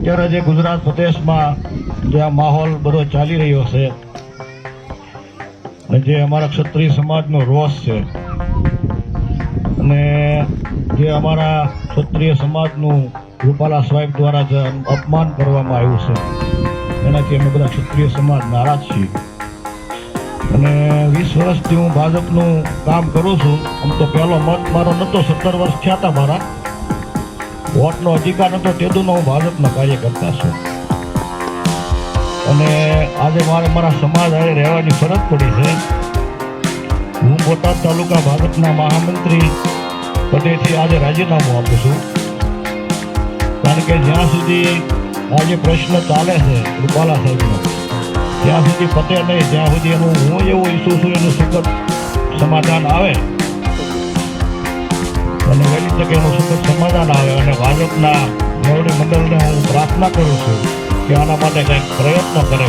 અત્યારે જે ગુજરાત પ્રદેશમાં જે આ માહોલ બધો ચાલી રહ્યો છે જે અમારા ક્ષત્રિય સમાજનો રોષ છે અને જે અમારા ક્ષત્રિય સમાજનું રૂપાલા સાહેબ દ્વારા જે અપમાન કરવામાં આવ્યું છે, એનાથી અમે બધા ક્ષત્રિય સમાજ નારાજ છીએ. અને વીસ વર્ષથી હું ભાજપનું કામ કરું છું, આમ તો પહેલો મત મારો નહોતો, સત્તર વર્ષ થયા હતા મારા. વોટનો અધિકાર નહોતો તેદુનો હું ભાજપનો કાર્યકર્તા છું. અને આજે મારે મારા સમાજ આજે રહેવાની ફરજ પડી છે. હું બોટાદ તાલુકા ભાજપના મહામંત્રી પદેથી આજે રાજીનામું આપું છું. કારણ કે જ્યાં સુધી આજે પ્રશ્ન ચાલે છે રૂપાલા સાહેબનો ત્યાં સુધી પતે નહીં જ્યાં સુધી એનું હું એવું ઈચ્છું છું, એનું સુખદ સમાધાન આવે. અને વહેલી તકે એનું સુખદ સમાધાન આવે. ભાજપના મોવડી મંડળને હું પ્રાર્થના કરું છું કે આના માટે કંઈક પ્રયત્ન કરે.